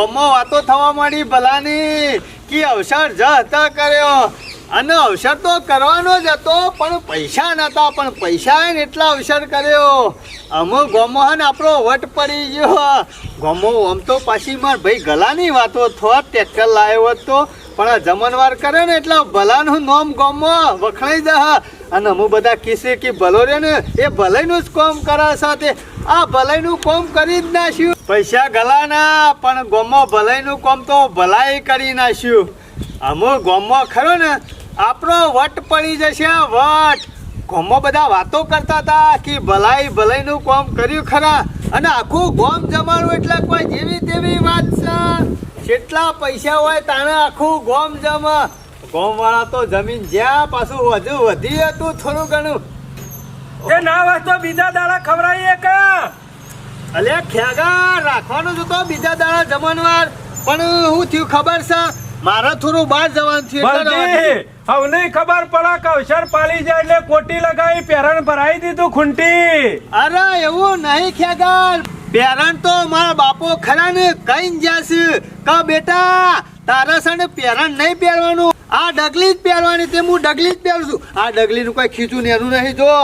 ગોમમાં વાતો થવા માંડી ભલાની, કે અવસર જ હતા કર્યો. અને અવસર તો કરવાનો જ હતો, પણ પૈસા નતા પણ પૈસા એને એટલા અવસર કર્યો. અમુક ગોમોહન આપણો વટ પડી ગયો. ગોમો આમ તો પાછી માર ભાઈ ગલાની વાતો થોત ટેક્ટર લાવ્યો હતો, પણ આ જમનવાર કરે ને એટલે ભલાનું નોમ ગોમો વખણાઈ જા અને અમુક બધા કિસ્સે કે ભલો રે ને એ ભલાઈનું જ કોમ કરે સાથે. આ ભલાઈનું કોમ કરી જ નાખ્યું પૈસા ગલાના, પણ ગોમો ભલાઈનું કોમ તો ભલાઈ કરી નાખ્યું. અમુક ગોમો ખરો ને, આપણો વટ પડી જશે વટ. ગોમો બધા વાતો કરતા હતા કે ભલાઈ, ભલાઈનું કોમ કર્યું ખરા. અને આખું ગોમ જમાડું એટલે કોઈ જેવી તેવી વાત છે. જેટલા પૈસા હોય તાણે આખું ગોમ જમા. ગોમ વાળા તો જમીન જ્યાં પાછું વધુ વધી હતું થોડું ઘણું. એ ના હોય તો બીજા દાડા ખવડાવીએ કે? અલે રાખવાનું જ હતો બીજા દાડા જમણવાર પણ હું થયું ખબર છે મારે થોડું બહાર જવાનું થયું હવે ખબર પડે કે અવસર પાલી જાય એટલે કોટી લગાવી પેરણ ભરાઈ દીધું ખૂંટી. અરે એવું નહીં ખેગા. પેરણ તો મારા બાપો ખરા ને કઈ જશે કે બેટા તારા સને પેરણ નહીં પહેરવાનું. આ ડગલી જ પહેરવાની તે હું ડગલી જ પહેરું છું. આ ડગલીનું કોઈ ખીચું નેરું નહીં જો.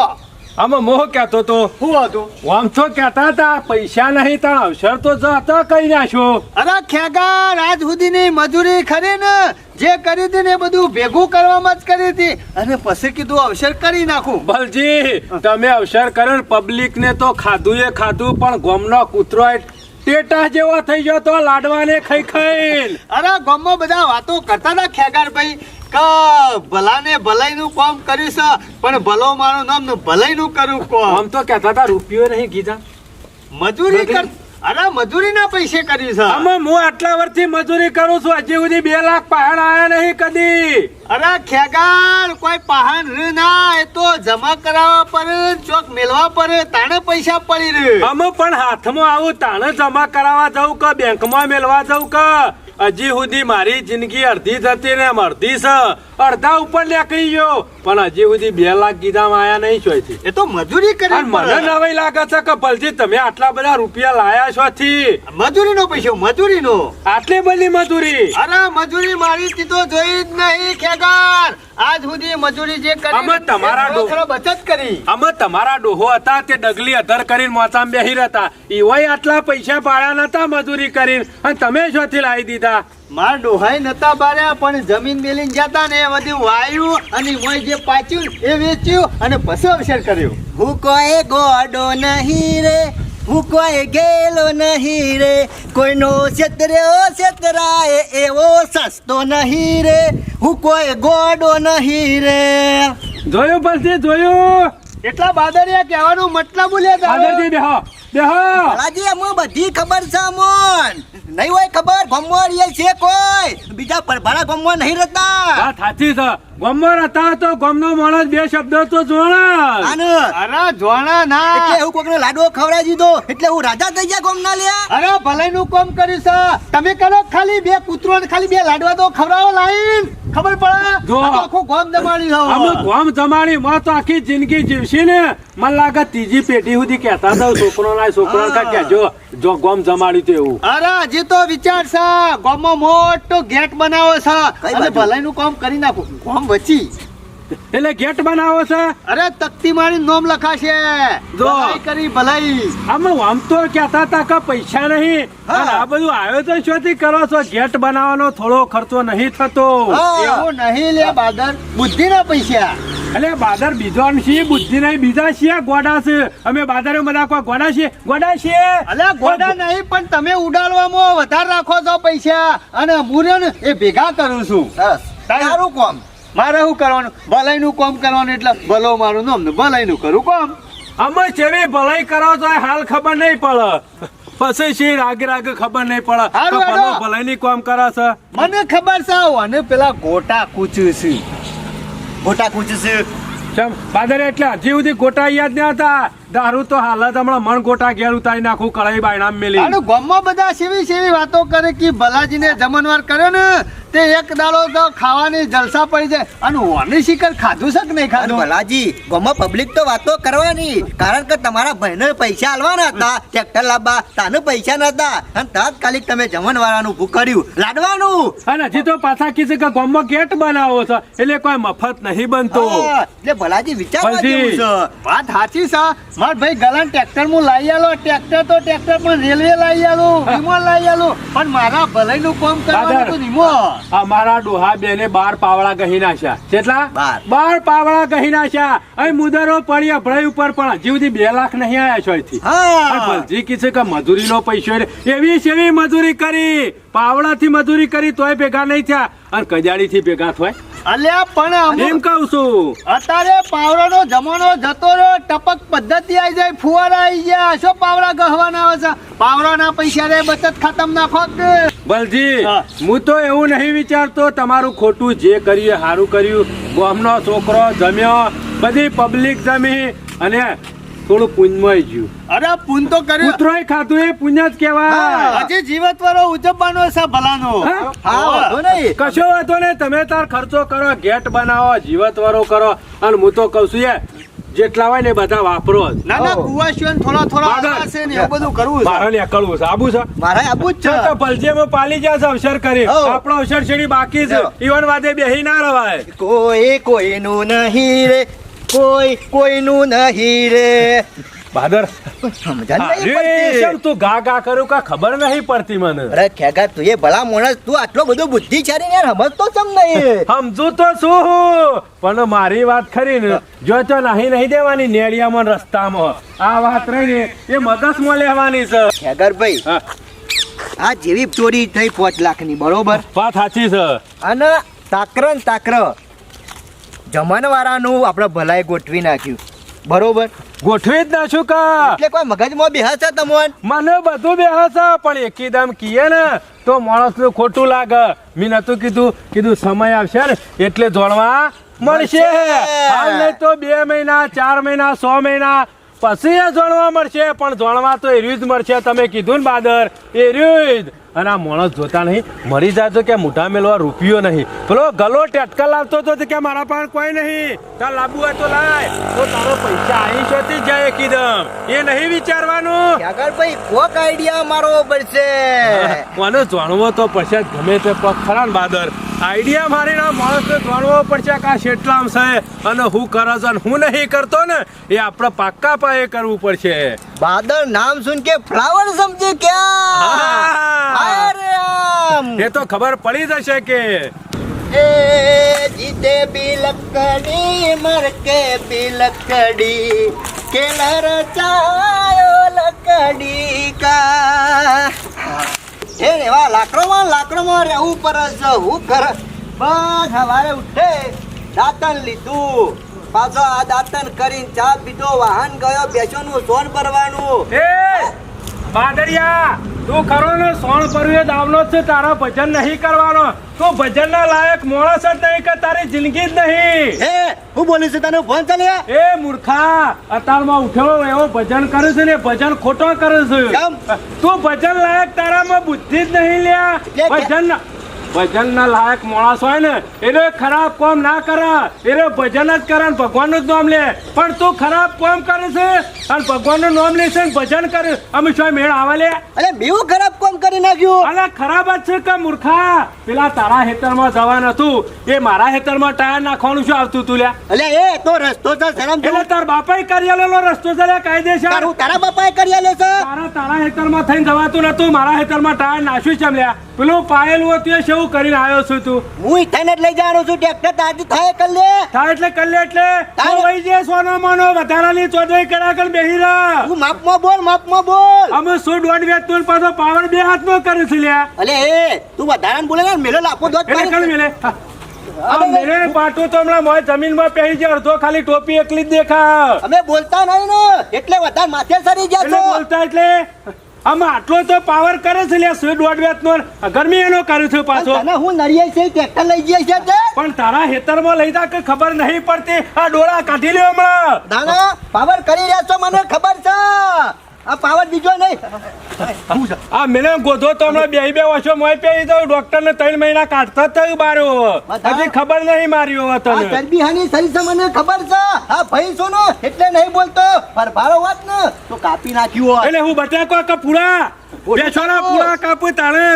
આમાં મોહ કહેતો તો. શું હતું આમ તો કહેતા હતા પૈસા નહીં તાણ અવસર તો જતો કઈ નાખ્યો અરે ખેગા આજ સુધીની મજૂરી ખરી ને જે કરી હતી ને એ બધું ભેગું કરવામાં જ કરી હતી. અને પછી કીધું અવસર કરી નાખું. બલજી તમે અવસર કર્યો પબ્લિક ને તો ખાધું એ ખાધું પણ ગોમનો કૂતરો ટેટા જેવો થઈ ગયો તો લાડવાને ખાઈ ખાઈને. અરે ગામમાં બધા વાતો કરતા હતા ખેગાર ભાઈ. કે ભલાને ભલાઈનું કામ કર્યું છે પણ ભલો મારું નામ ને ભલાઈનું કરું કોમ. આમ તો કહેતા હતા રૂપિયો નહીં કીધા. મજૂરી કર અરે મજૂરીના પૈસે કર્યું છે. આમાં હું આટલા વર્ષથી મજૂરી કરું છું હજી સુધી બે લાખ પહાડ આયા નહીં કદી. અરે ખેગાર કોઈ પહાણ રે ના એ તો જમા કરાવવા પર ચોક મેલવા પર તાણે પૈસા પડી રહ્યું. અમે પણ હાથમાં આવું તાણે જમા કરાવવા જવું કે બેંકમાં મેળવા જવું કે? હજી સુધી મારી જિંદગી અડધી થતી ને અડધી છે અડધા ઉપર નીકળી ગયો. પણ હજી સુધી બે લાખ કીધામાં આયા નહીં છો એ તો મજૂરી કરી મને નવાઈ લાગે છે કે ભલજી તમે આટલા બધા રૂપિયા લાયા છો થી મજૂરીનો પૈસો મજૂરીનો. આટલી બધી મજૂરી? અરે મજૂરી મારી થી તો જોઈ જ નહીં ખેગાર. આજ સુધી મજૂરી જે કરી અમે તમારા ડોહો બચત કરી. અમે તમારા ડોહો હતા તે ડગલી અધર કરીને મોસામ બેહી રહેતા. ઈવોય આટલા પૈસા પાડ્યા નતા મજૂરી કરીને. અને તમે શોથી લાવી દીધા? માર ડોહાઈ નતા બાર્યા પણ જમીન મેલીને જતા ને એ બધું વાયું અને મોય જે પાચ્યું એ વેચ્યું અને પછી અવસર કર્યો. હું કોઈ ગોડો નહીં રે હું કોઈ ગેલો નહીં રે કોઈનો છેતર્યો છેતરાય એવો સસ્તો નહીં રે હું કોઈ ગોડો નહીં રે. જોયું પછી જોયું. એટલા બાદરિયા કહેવાનો મતલબ બોલ્યા બાદરજી બેહો. બેહો ભલાજી અમો બધી ખબર છે અમોન. નહીં હોય ખબર ગમવા રહીએ છે કોઈ. બીજા પરભારા ગમવા નહીં રહેતા. વાત સાચી છે. તો ગમનો માણસ બે શબ્દો તો જોણા અરે જોણા એટલે ના હું કોકને લાડવો ખવડાવી દીધો. એટલે હું રાજા થઈ ગયા ગમના લ્યા અરે ભલાઈ નું કામ કર્યું છે. તમે કરો ખાલી બે કૂતરો ને ખાલી બે લાડવા તો ખવડાવો લાઈન. ખબર પડે? જો. આખું ગામ દબાણી ગોમ જમાડી માં તો આખી જિંદગી જીવશી ને. મને લાગે ત્રીજી પેઢી સુધી કહેતા હતા છોકરો ના છોકરો કા કહેજો. જો ગોમ જમાડ્યું તો એવું. અરે હજી તો વિચાર છે. ગામમાં મોટો ગેટ બનાવો છે. કઈ અને બાજુ? ભલાઈ નું કામ કરી નાખું. ગોમ વચ્ચી. એટલે ગેટ બનાવો છે. અરે તકતી મારી નોમ લખાશે. જો. કરી ભલાઈ. અમે આમ તો કહેતા હતા કે પૈસા નહીં આ બધું આયોજન શોથી કરો છો. ગેટ બનાવવાનો થોડો ખર્ચો નહીં થતો. એવું નહીં લે બાદર. બુદ્ધિ ના પૈસા. એટલે બાદર બીજો છીએ બુદ્ધિ નહીં બીજા છીએ ગોડા છે. અમે બાદરે બધા કોઈ ગોડા છીએ? ગોડા છીએ? અલ્યા ગોડા નહીં પણ તમે ઉડાડવામાં વધારે રાખો છો પૈસા. અને હું ને એ ભેગા કરું છું. સારું કોમ? મારે શું કરવાનું? ભલાઈ નું કામ કરવાનું એટલે ભલો મારું નામ ને ભલાઈ નું કરું કોમ. અમે જેવી ભલાઈ કરો તો હાલ ખબર નહીં પડે. પછી છે રાગે રાગે ખબર નહીં પડે ભલો. ભલાઈ ની કામ કરે છે? મને ખબર છે અને પેલા ગોટા કૂચું છે મોટા કૂચ છે ચમ બાદરે એટલે હજી સુધી ગોટા યાદ ન હતા. દારૂ તો હાલત હમણાં મણ ગોટા ઘેર ઉતારી નાખું કળાઈ બાયણામ મેલી. અને ગામમાં બધા સેવી સેવી વાતો કરે કે ભલાજીને જમનવાર કર્યો ને તે એક દાડો તો ખાવાની જલસા પડી જાય. અને ઓની શિકર ખાધું છે કે નહીં ખાધું? ભલાજી ગામમાં પબ્લિક તો વાતો કરવાની. કારણ કે તમારા ભાઈને પૈસા આલવાના હતા ટ્રેક્ટર લાવવા. તાને પૈસા નતા અને તાત્કાલિક તમે જમણવાળાનું ઊભું કર્યું. લાડવાનું. અને હજી તો પાછા કીધું કે ગામમાં ગેટ બનાવો છે એટલે કોઈ મફત નહીં બનતો. એટલે ભલાજી વિચારવા જેવું છે. વાત સાચી છે. માર ભાઈ ગલન ટ્રેક્ટર હું લઈ આલો. ટ્રેક્ટર તો ટ્રેક્ટર પણ રેલવે લાવી આલો વિમો લાવી આલો. પણ મારા ભલાઈનું કામ કરવાનું. તો નિમો અમારા ડોહા બેને બાર પાવડા ગહી નાખ્યા. કેટલા બાર. બાર પાવડા ગહી નાખ્યા. અહીં મુદરો પડી અભળાઈ ઉપર પણ. હજી સુધી બે લાખ નહીં આયા છો અહીંથી. હા. ભલજી કી છે કે મજૂરીનો પૈસો રે. એવી સેવી મજૂરી કરી. પાવડા થી મજૂરી કરી તોય ભેગા નહીં થયા. અને કજાડીથી ભેગા થાય અલ્યા પણ એમ કહું છું. અત્યારે પાવડાનો જમાનો જતો રહ્યો ટપક પદ્ધતિ આવી જાય ફુવારા આવી ગયા. શું પાવડા ગહવાના આવે છે? પાવડાના પૈસા રે બચત ખાતમ નાખો બલજી હું. તો એવું નહીં વિચારતો તમારું ખોટું જે કર્યું સારું કર્યું. ગામનો છોકરો જમ્યો બધી પબ્લિક જમી અને થોડું પુણ્યમય જ્યું અરે પૂન તો કર્યું. કૂતરોય ખાધું એ પુણ્ય જ કહેવાય. હજી જીવત વાળો ઉજવવાનો છે ભલાનો. હા? વાંધો નહીં. કશો વાંધો નહીં તમે તાર ખર્ચો કરો ગેટ બનાવો જીવત વાળો કરો અને હું તો કહું છું એ જેટલા હોય ને બધા વાપરો ના ના કુવા શિવન થોડા થોડા હશે ને એવું બધું કરવું છે. મારે નીકળવું છે. આબુ છે? મારે આબુ જ તો છે ભલજીમાં પાલી જશે અવસર કરી. આપણો અવસર છેડી બાકી છે. ઈવન વાદે બેહી ના રવાય. કોઈ કોઈનું નહીં રે. કોઈ કોઈનું નહીં રે. બહાદર સમજણ નહીં પડતી. શેમ તું ગા ગા કરું કા ખબર નહીં પડતી મને? અરે ખેગા તું એ ભલા માણસ તું આટલો બધો બુદ્ધિ છે ને યાર સમજતો સમ નહીં? સમજુ તો શું પણ મારી વાત ખરી ને જો તો નહીં નહીં દેવાની નેડિયામાં રસ્તામાં. આ વાત રહી ને એ મગજમાં લેવાની છે. ખેગર ભાઈ હા, આ જેવી ચોરી થઈ પાંચ લાખની બરોબર? વાત સાચી છે. અને તાકર ને તાકર જમણવાળાનું આપણે ભલાઈ ગોઠવી નાખ્યું. બરોબર? ગોઠવી જ ના છું કા? એટલે કોઈ મગજમાં બેહશે તમોન? મને બધું બેહશે પણ એકદમ કીએ ને તો માણસનું ખોટું લાગે. મેં નતું કીધું કીધું સમય આવશે ને એટલે જોડવા મળશે. હાલ નહીં તો બે મહિના ચાર મહિના સો મહિના પછી એ જોણવા મળશે. પણ જોણવા તો એર્યું જ મળશે તમે કીધું ને બાદર. એર્યું જ. અને આ માણસ જોતા નહીં. મરી જાય તો કે મોઢા મેલવા રૂપિયો નહીં. પેલો ગલો ટેટકા લાવતો હતો તો કે મારા પાસે કોઈ નહીં. તાર લાબુ હોય તો લાય. તો તારો પૈસા અહીં શોધી જાય એકદમ. એ નહીં વિચારવાનું. ભાઈ કોક આઈડિયા મારો પડશે. મને જાણવો તો પડશે ગમે તે ખરા બાદર. આઈડિયા મારીને માણસને જાણવો પડશે કે આ શેટલામ છે અને હું કરે છે હું નહીં કરતો ને એ આપણે પાક્કા પાયે કરવું પડશે. બાદર નામ સુન કે ફ્લાવર સમજે ક્યાં. અરે આમ. એ તો ખબર પડી જશે કે એ જીતે બિલકડી મરકે બી બિલકડી કે લરચાયો લકડી કા. એ એવા લાકડોમાં લાકડોમાં રહેવું પર હું કર બસ સવારે ઉઠે દાંતન લીધું. પાછો આ દાંતન કરીને ચા પીધો વાહન ગયો બેસોનું સોન ભરવાનું. એ બાદરિયા તું ખરો ને સોણ પરવે દાવનો છે તારો ભજન નહીં કરવાનો. તું ભજન ના લાયક માણસ જ નહીં કે તારી જિંદગી જ નહીં. એ હું બોલી છું તને ફોન ચાલે? એ મૂર્ખા અત્યારમાં ઉઠ્યો એવો ભજન કરે છે ને ભજન ખોટો કરે છે? તું ભજન લાયક તારામાં બુદ્ધિ જ નહીં લ્યા. ભજન ભજન ના લાયક માણસ હોય ને એને ખરાબ કામ ના કરે. એને ભજન જ કરે ને ભગવાનનું જ નામ લે. પણ તું ખરાબ કામ કરે છે અને ભગવાનનું નામ લે છે ને ભજન કરે અમે શું મેળ આવે લે? અરે બેવું ખરાબ કામ કરી નાખ્યું. અલા ખરાબ જ છે કે મૂર્ખા? પેલા તારા હેતરમાં જવા નતું એ મારા હેતરમાં ટાયર નાખવાનું શું આવતું તું લે અલે એ તો રસ્તો છે શરમ એટલે તાર બાપાએ કાર્યાલયનો રસ્તો છે લે કાયદેસર તારું તારા બાપાએ કરી આલ્યો છે? તારા તારા હેતરમાં થઈને જવાતું નતું મારા હેતરમાં ટાયર નાખ્યું છે લે પેલું પાયેલું હતું એ શું કરીને આવ્યો છું તું? હું ઇથાને જ લઈ જવાનો છું ટ્રેક્ટર તાજી થાય કલ્લે થાય એટલે કલ્લે એટલે. વહી જે સોનો માનો વધારાની ચોદવાઈ કર્યા કર બેહી રહા તું માપમાં બોલ માપમાં બોલ. અમે શું દોઢ વેચતું ને પાછો પાવર બે હાથમાં કરે છું લ્યા. અલે એ તું વધારાને બોલે ને મેલો લાપો દોત એટલે કણ મેલે? મેરે પાટું તો હમણાં મોય જમીનમાં પહેરી છે અડધો ખાલી ટોપી એકલી જ દેખા અમે બોલતા નહીં ને એટલે વધારે માથે સરી ગયા છો. બોલતા એટલે આમાં આટલો તો પાવર કરે છે લે સ્વીટ દોઢ વેત નો ગરમી એનો કર્યું છે પાછો. અને હું નરિયા છે ટ્રેક્ટર લઈ જઈએ છે પણ તારા હેતરમાં લઈ જા કે ખબર નહીં પડતી. આ ડોળા કાઢી લ્યો હમણાં. દાદા પાવર કરી રહ્યા છો મને ખબર છે. આ પાવર દીજો નહીં. આ મેને ગોધો તો હમણાં બે બે વર્ષો મોય પે તો ડોક્ટર ને ત્રણ મહિના કાઢતા થયું બારો હજી ખબર નહીં મારી હવે તને. ચરબી હાની સરી મને ખબર છે. આ ભાઈ છો ને એટલે નહીં બોલતો. પર ભારો વાત ને તો કાપી નાખ્યું એટલે હું બટાકો કે પૂરા. બેસોના પૂરા કાપું તાણે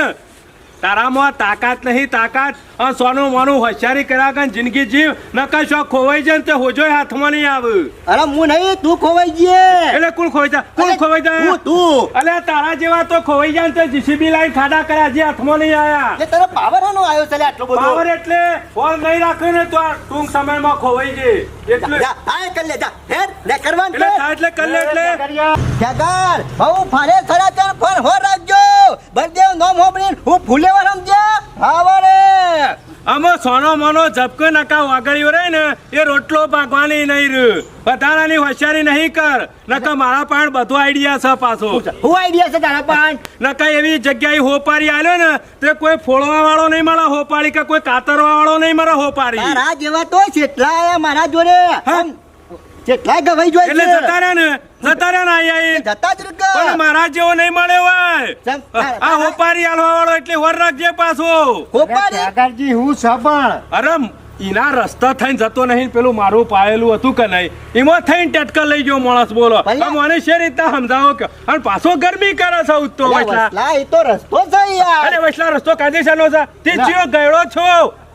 તારામાં તાકાત નહીં તાકાત. સોનું મોનું હોશિયારી કર્યા કે જિંદગી જીવ. નકા શો ખોવાઈ જાય તે હોજો હાથમાં નહીં આવે. અરે હું નહીં તું ખોવાઈ જઈએ એટલે કોણ ખોવાઈ જાય? કોણ ખોવાઈ જાય? હું તું. અલે તારા જેવા તો ખોવાઈ જાય તે જીસીબી લાઈન ખાડા કર્યા જે હાથમાં નહીં આયા. જે તને પાવર આનો આવ્યો છે આટલો બધો? પાવર એટલે ફોન નહીં રાખ્યો ને તો ટૂંક સમયમાં ખોવાઈ જઈએ એટલે હા કર લે જા. હેર ને કરવાનું એટલે એટલે કર લે એટલે. જગાર બહુ ફારે થરા ચાર ફર હો રાખજો. બળદેવ નોમ હોબળીન હું ફૂલેવા સમજે હાવારે. આમાં સોનો મોનો ઝપકો નકા વાગડ્યો રે ને એ રોટલો પાકવાની નહીં રૂ વધારાની હોશિયારી નહીં કર નકા મારા પાસે બધો આઈડિયા છે પાછો. હું આઈડિયા છે તારા પાન નકા એવી જગ્યાએ હોપારી આલ્યો ને તે કોઈ ફોડવા વાળો નહીં મારા હોપારી કે કોઈ કાતરવા વાળો નહીં મારા હોપારી. મારા જેવા તો કેટલા મારા જોડે. કેટલા ગવાઈ જોઈએ એટલે જતા રહ્યા ને જતા રહ્યા ને આઈ જતા જ. પણ મારા જેવો નહીં મળ્યો હોય. આ હોપારી આલવા વાળો એટલે વર રાખજે પાછો. હોપારી. કાકાજી હું સબળ અરે ઈના રસ્તા થઈને જતો નહીં પેલું મારું પાયેલું હતું કે નહીં? એમાં થઈને ટેટકા લઈ ગયો માણસ બોલો. મને શેર રીતના સમજાવો કે અને પાછો ગરમી કરે છે ઉત્તો વૈસલા. એ તો રસ્તો છે યાર. અરે વૈસલા રસ્તો કાયદેસરનો છે. તે. ચિયો ગયડો છો.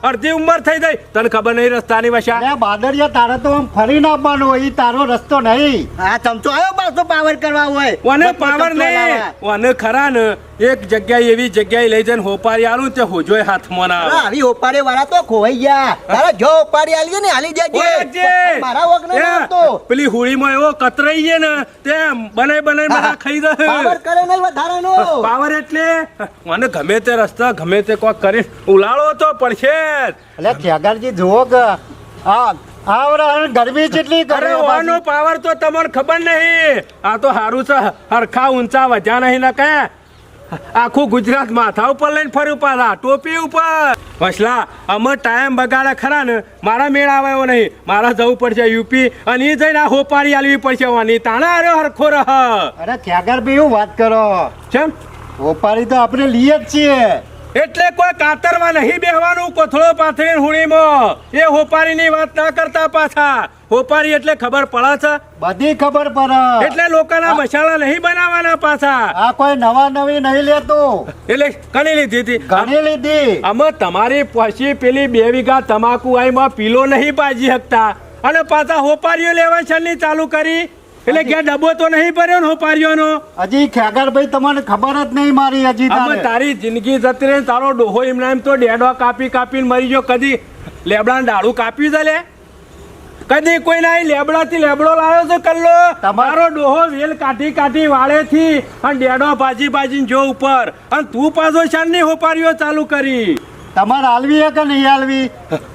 અડધી ઉંમર થઈ ગઈ. તને ખબર નહીં રસ્તાની વશા? અલ્યા બાદરિયા તારે તો આમ ફરીને આવવાનું હોય ઈ તારો રસ્તો નહીં. આ ચમચો આવ્યો પાછો પાવર કરવા હોય. ઓને પાવર નહીં. ઓને ખરા ને એક જગ્યાએ એવી જગ્યાએ લઈ જઈને હોપારી આલું તે હોજોય હાથમાં ના આવે. આવી હોપારી વાળા તો ખોવાઈ ગયા. તારા જો હોપારી આલી ને આલી જજે. મારા વગ ને તો પેલી હોળીમાં એવો કતરાઈ છે ને તે બને બને મારા ખાઈ પાવર દે કરે નહીં વધારાનો. પાવર એટલે? મને ગમે તે રસ્તા ગમે તે કોક કરી ઉલાળો તો પડશે. એટલે ખેગારજી જુઓ કે આ આવરા ગરમી કેટલી કરે ઓનો પાવર તો તમને ખબર નહીં. આ તો હારું છે. હરખા ઊંચા વધ્યા નહીં ને આખું ગુજરાત માથા ઉપર લઈને ફર્યું પાછા ટોપી ઉપર. વસલા અમે ટાઈમ બગાડે ખરા ને મારા મેળ આવે એવો નહીં. મારા જવું પડશે યુપી અને એ જઈને આ હોપારી આલવી પડશે વાની તાણા આર્યો હરખો રહ. અરે ખેગારભાઈ હું વાત કરો? ઓપારી તો આપણે લઈએ જ છીએ. એટલે કોઈ કાતરમાં નહીં બેહવાનું કોથળો પાથરીને હુણીમાં. એ હોપારીની વાત ના કરતા પાછા. હોપારી એટલે ખબર પડે છે? બધી ખબર પડે. એટલે લોકોના મસાલા નહીં બનાવવાના પાછા. આ કોઈ નવા નવી નહીં લેતું. એટલે કની લીધી હતી. ઘણી લીધી. અમે તમારી પછી પેલી બે વીઘા તમાકુ આઈમાં પીલો નહીં બાજી શકતા અને પાછા હોપારીઓ લેવા છલની ચાલુ કરી. એટલે ક્યાં ડબ્બો તો નહીં પર્યો ને હોપારીઓનો? હજી ખેગારભાઈ તમને ખબર જ નહીં મારી હજી તારી. જિંદગી જતી રહી તારો ડોહો એમના એમ તો ડેડો કાપી કાપીને મરી ગયો. કદી લેબડાનું ડાળું કાપ્યું છે લે? કદી કોઈ ના લેબડાથી લેબડો લાવ્યો છે કલ્લો? તમારો ડોહો વેલ કાઢી કાઢી વાળેથી અને ડેડો ભાજી ભાજી જો ઉપર. અને તું પાછો શાનની હોપારીઓ ચાલુ કરી. તમારે હાલવી હે કે નહીં હાલવી?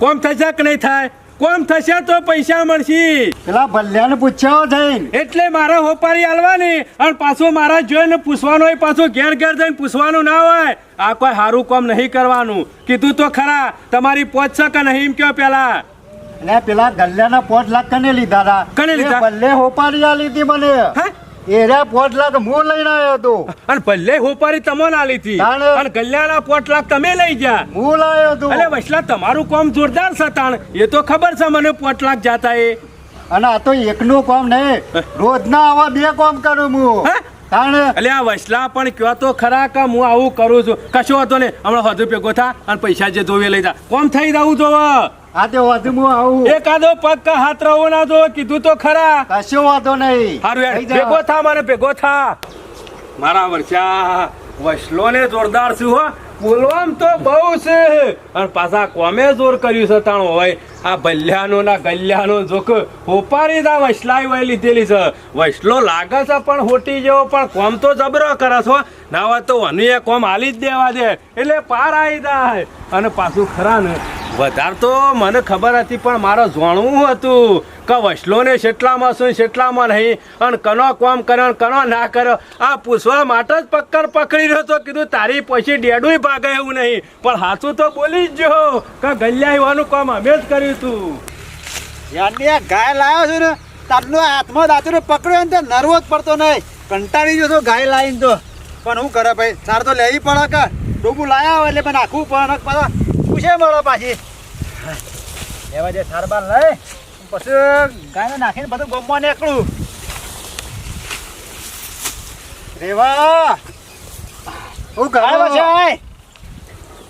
કોમ થશે કે નહીં થાય? કોમ થશે તો પૈસા મળશે. પેલા ભલ્યાને પૂછ્યો જઈને. એટલે મારે હોપારી આલવાની અને પાછો મારા જોઈને પૂછવાનું હોય પાછું ઘેર ઘેર જઈને પૂછવાનું ના હોય. આ કોઈ સારું કામ નહીં કરવાનું. કીધું તો ખરા તમારી પોચ છે કે નહીં એમ કયો પેલા? એટલે પેલા ગલ્યાના પોચ લાખ કને લીધા હતા કને લીધા? ભલે ભલ્લે હોપારી આ લીધી મને. હે? એરા પોટ લાખ હું લઈને આવ્યો હતો. અને ભલે હોપારી તમને આલી હતી. અને ગલ્યાના પોટ લાખ તમે લઈ ગયા. હું લાવ્યો હતો અલે વસલા તમારું કામ જોરદાર છે તાણ. એ તો ખબર છે મને પોટ લાખ જાતા એ. અને આ તો એકનું કામ નહીં રોજના આવા બે કામ કરું હું. એટલે આ વસલા પણ કયો તો ખરા કે હું આવું કરું છું. કશો હતો ને હમણાં હજુ ભેગો થા અને પૈસા જે જોવે લઈ જા. કોમ થઈ જવું જોવે. આ તે વધુ હું આવું. એકાદો પગ હાથ રહો ના જો કીધું તો ખરા. કશો વાંધો નહીં. હારું યાર. ભેગો થા મને ભેગો થા. મારા વર્ષા વસલો ને જોરદાર છું હો? બોલવામ તો બહુ છે. અને પાછા કોમે જોર કર્યું છે તાણ હોય આ ભલ્યાનો ના ગલ્યાનો જોક હોપારી દા વસલાઈ વહી લીધેલી છે. વૈસલો લાગે છે પણ હોટી જેવો, પણ કોમ તો જબરો કરે છો ના હોય તો અનુએ કોમ હાલી જ દેવા દે. એટલે પાર આવી જાય. અને પાછું ખરા ને, વધારે તો મને ખબર હતી, પણ મારે જોણવું હતું. કે વૈસલોને શેટલામાં શું શેટલામાં નહીં. અને કનો કોમ કર્યો કનો ના કર્યો આ પૂછવા માટે જ પક્કર પકડી રહ્યો તો કીધું, તારી પછી ડેડું ભાગે એવું નહીં. પણ હાથું તો બોલી જ જો. કે ગલ્યા આવવાનું કામ અમે જ કર્યું હતું યારની આ ગાય લાવ્યો છું ને, તારનો હાથમાં દાંતરો પકડ્યો ને નર્વો જ પડતો નહીં. કંટાળી ગયો તો ગાય લાવીને તો. પણ હું કરે ભાઈ? સાર તો લેવી પડે કે? ડૂબું લાયા હોય એટલે પણ નાખવું પડે પાછા. પૂછે મળે પાછી. લેવા જે સાર બાર લઈ. પછી ગાયને નાખીને બધું ગમવા નીકળું. રેવા. હું ગાય છે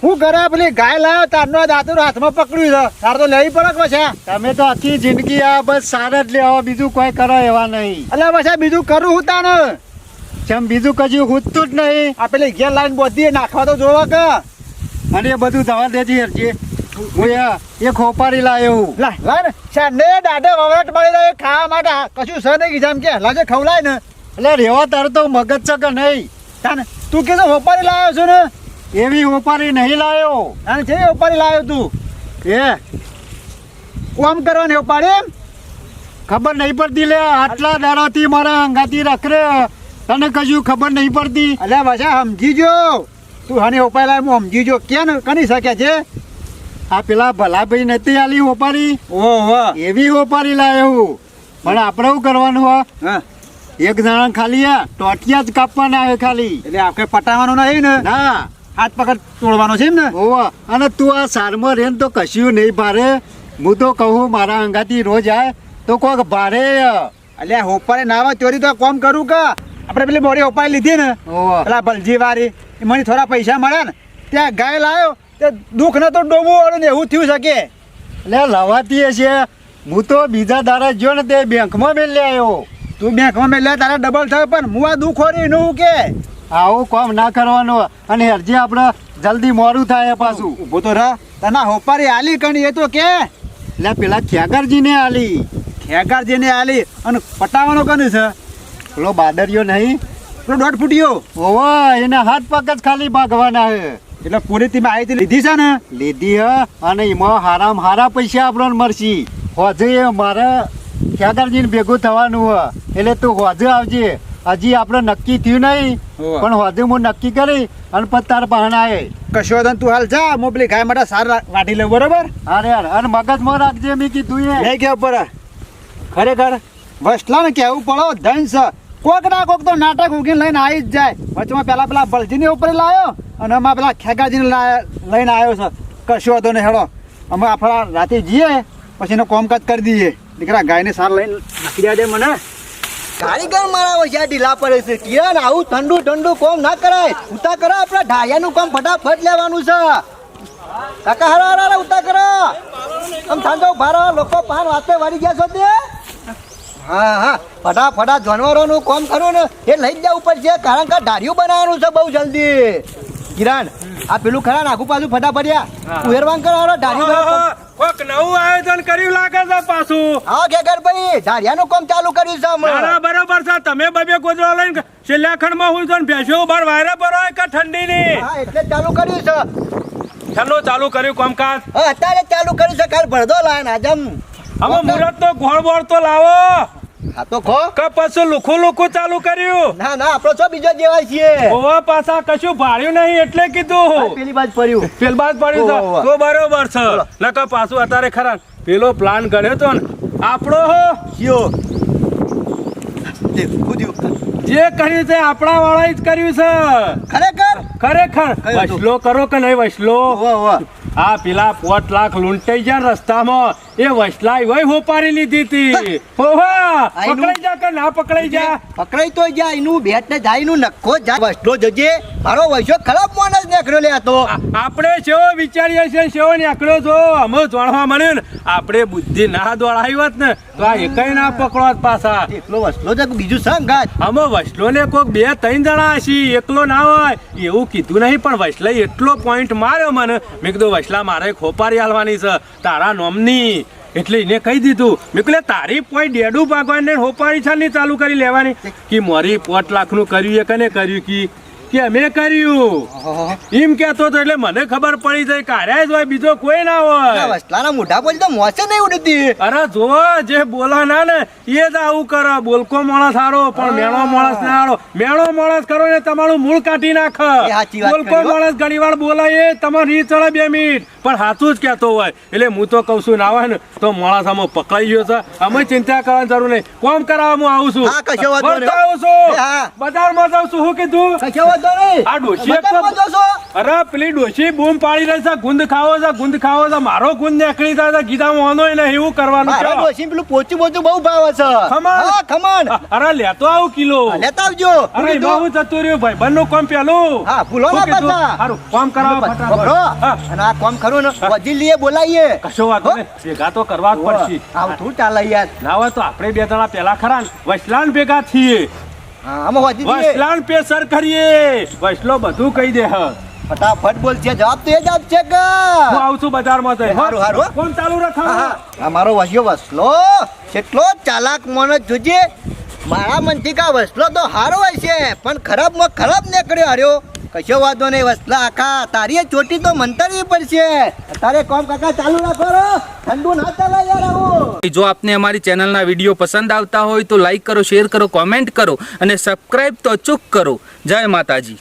હું ઘરે પેલી ગાય લાવ્યો તારનો દાંતરો હાથમાં પકડ્યું છે. તાર તો લેવી પડે પછી તમે તો આખી જિંદગી આ બસ સારા જ લેવા બીજું કોઈ કરો એવા નહીં. એટલે પછી બીજું કરું હું તાને? જેમ બીજું કજું ખૂટતું જ નહીં. આ પેલી ઘેર લાઈન બોધી નાખવા તો જોવા કે. અને એ બધું દવા દેજી હરજી. હું એ- ખોપારી લાયો લા લા ને. શાને દાદા વવરાટ મળી રહ્યો ખાવા માટે કશું છે નહીં કીધા એમ કે. લાજે ખવલાય ને. એટલે રેવા તાર તો મગજ છે કે નહીં? તાને તું કીધું હોપારી લાવ્યો છું ને? એવી હોપારી નહીં લાયો. તાને છે હોપારી તું? એ. કોમ કરવાની હોપારી એમ? ખબર નહીં પડતી લે આટલા દાડાથી મારા અંગાથી રખરે તને કશું ખબર નહીં પડતી. અલ્યા પાછા સમજી જો તું હની ઉપાય લાવ્યો હું સમજી જો કે કરી શકે છે? આ પેલા ભલાભાઈ નથી આલી હોપારી? એવી હોપારી હું. પણ આપણે શું કરવાનું હો? હા. એક જણા ખાલી ટોટિયા જ કાપવાના આવે ખાલી. એટલે આપણે પટાવવાનું નહીં ને? ના. હાથ પકડ તોડવાનો છે એમ ને? ઓવા અને તું આ સારમાં રેન તો કશું નહીં ભારે. હું તો કહું મારા અંગાથી રોજ આય તો કોક ભારે અલ્યા હોપારે ના આવે ચોરી તો કોમ કરું કે? આપણે પેલી મોડી હોપારી લીધી ને? પેલા બલજી વાળી મને થોડા પૈસા મળ્યા ને ત્યાં ગાય લાવ્યો તે દુઃખને તો ડોબો ને એવું થયું શકે. એટલે લવાતી છે હું તો બીજા દારા જો ને તે બેંકમાં મેં લે આવ્યો. તું બેંકમાં મેં લે તારા ડબલ થયો પણ હું આ દુઃખ હોય એનું કે? આવું કામ ના કરવાનું અને હરજી આપણે જલ્દી મોડું થાય પાછું. ઊભો તો રહ. તના હોપારી આલી કણી એ તો કે? એટલે પેલા ખેગરજીને આલી. ખેગરજીને આલી. અને પટાવાનો કને છે? પેલો બાદરિયો નહીં. પેલો દોઢ ફૂટ્યો. ઓવા એના હાથ પગ જ ખાલી ભાગવાના હે એટલે પૂરી તમે આવી હતી લીધી છે ને? લીધી હ અને એમાં હારામ હારા પૈસા આપણને મળશે. હોજે મારે ખેગરજીને ભેગું થવાનું હ. એટલે તું હોજે આવજે. હજી આપણે નક્કી થયું નહીં પણ હોજે હું નક્કી કરી અને પછી તાર આવે કશો તું હાલ જા હું પેલી ગાય માટે સાર વાટી લઉં બરોબર? અરે યાર અને મગજમાં રાખજે મેં કીધું એ નહીં કેવું પર ખરેખર? વસલા ને કેવું પડો ધન છે કોક ના કોક તો નાટક ઉગીને લઈને આવી જ જાય. વચમાં પેલા પેલા બળજીની ઉપર લાવ્યો અને એમાં પેલા ખેગાજીને લઈને આવ્યો છે. કશો હતો ને હેડો. અમે આપણા રાતે જઈએ, પછી એનો કોમકાજ કરી દઈએ. દીકરા, ગાયને સાર લઈને નાખી દે મને. કારીગર મારા વચ્ચે ઢીલા પડે છે કિરણ આવું ઠંડુ ઠંડુ કોમ ના કરાય. ઉતા કરો, આપણા ઢાયાનું કામ ફટાફટ લેવાનું છે. કાકા, હરા હરા ઉતા કરો. આમ ઠંડો ભારો લોકો પાન વાતે વાળી ગયા છો તે? હા હા. ફટાફટ જાનવરોનું કામ કરવું ને એ લઈ જ જવું પડશે કારણ કે ધાર્યું બનાવવાનું છે બહુ જલ્દી. કિરણ આ પેલું ખરા નાખું પાછું ફટાફટ યા. ઉહેરવાન કરો ધાર્યું કોક નવું આયોજન કર્યું લાગે છે પાછું. હા કેકર ભાઈ ધાર્યાનું કામ ચાલુ કર્યું છે મારા બરોબર છે. તમે બબે ગોદડા લઈને છેલ્લા માં હું છું ભેંસો બાર વાયરે ભરો કે ઠંડીની? હા એટલે ચાલુ કર્યું છે. ઠંડો ચાલુ કર્યું કામકાજ? હા, અત્યારે ચાલુ કર્યું છે. કાલ ભરદો લાય ને આજમ હવે મુરત તો ગોળ બોળ તો લાવો. હા તો ખો. કે પછી લુખું લુખું ચાલુ કર્યું? ના ના આપણો છો બીજો જેવાય છીએ. ઓવા પાછા કશું ભાડ્યું નહીં એટલે કીધું પેલી બાજ પડ્યું. પેલ બાજ પડ્યું ઓવા. તો બરોબર છે. નકર પાછું અત્યારે ખરા પેલો પ્લાન કર્યો તો ને. આપણો હો. કયો તે. જે કર્યું છે આપણા વાળાએ જ કર્યું છે. ખરેખર? ખરેખર. વસલો કરો કે નહીં વસલો. આ પેલા પોત લાખ લૂંટાઈ ગયા રસ્તામાં. એ વસલાઈ હોય હોપારી લીધી હતી ઓહા પકડાઈ જા કે ના પકડાઈ જા? પકડાઈ તો જાય એનું બેટ ને જાય નું નખો જા. વસલો જજે મારો વૈશો ખરાબ માણસ નીકળ્યો લે તો. આપણે કેવો વિચારીએ છીએ કેવો નીકળ્યો છો અમે જાણવા મળ્યું ને આપણે બુદ્ધિ ના દોડાવી હોત ને તો આ એકય ના પકડોત પાછા. એકલો વસલો છે બીજું સંગાત અમે વસલો ને કોક બે ત્રણ જણા હશી એકલો ના હોય. એવું કીધું નહીં પણ વસલાઈ એટલો પોઈન્ટ માર્યો મને. મેં કીધું વસલા મારે ખોપારી હાલવાની છે. તારા નોમની. એટલે એને કહી દીધું. મેં કહ્યું તારી પોઈ ડેડું ભાગવાની હોપારી છાની ચાલુ કરી લેવાની. કે મારી પોટ લાખનું કર્યું એ કને કર્યું કી? કે અમે કર્યું. એમ કેતો હતો એટલે મને ખબર પડી જાય કાર્યા જ હોય બીજો કોઈ ના હોય. વસલાના મોઢા બોલ તો મોસે નહીં ઉડતી. અરે જો જે બોલા ના ને એ જ આવું કરે. બોલકો માણસ સારો પણ મેણો માણસ ના સારો મેણો માણસ કરો ને તમારું મૂળ કાઢી નાખ. બોલકો માણસ ઘણી વાર બોલાય એ તમારી રીત ચડે બે મિનિટ. પણ સાચું જ કહેતો હોય. એટલે હું તો કઉ છું ના હોય ને તો માણસ આમાં પકડાઈ ગયો છે. અમે ચિંતા કરવાની જરૂર નહીં. કોમ કરાવવા હું આવું છું. આવું છું. બજારમાં જાઉં છું. શું કીધું? વાંધો નહીં આ ડોશી તો- બજારમાં અરે પેલી ડોશી બૂમ પાડી રહી છે ગુંદ ખાવો છે ગુંદ ખાવો છે. મારો ગુંદ નીકળી જાય છે કીધા મોનો ને એવું કરવાનું છે ડોશીને પેલું પોચું પોચું બહુ ભાવે છે. ખમણ? ખમણ. અરે લેતો આવું કિલો. લેતા આવજો. અરે બહુ જતું રહ્યું? ભાઈ બંને કામ પેલું હા, ભૂલો ના પાછા. હારું, કામ કરાવો ફટાફટ. અને આ કામ ખરું ને વજીર લીએ કશો વાંધો નહીં. ભેગા તો કરવા જ પડશે. આવું થોડું ચાલે યાર. ના હોય તો આપણે બે જણા પેલા ખરા વસલાન ભેગા છીએ આમાં વજી દઈએ. પેસર કરીએ. વસલો બધું કહી દે હ. ફટાફટ બોલ છે જવાબ તો એ જ આપશે કે. હું આવું છું બજારમાં તો હારું, હારું, કોણ ચાલુ હા, રખાવો મારો વસ્યો વસલો. કેટલો ચાલાક માણસ જોજે. મારા મનથી કા વસલો તો હારો હોય છે પણ ખરાબમાં ખરાબ નીકળ્યો હાર્યો. કશો વાંધો નહીં, વસલા આખા. તારી ચોટી તો મંતરવી પડશે. તારે કોમ કાકા ચાલુ રાખો ઠંડુ ના ચાલે યાર આવું. જો આપને અમારી ચેનલના વીડિયો પસંદ આવતા હોય તો લાઈક કરો, શેર કરો, કોમેન્ટ કરો અને સબસ્ક્રાઈબ તો અચૂક કરો. જય માતાજી.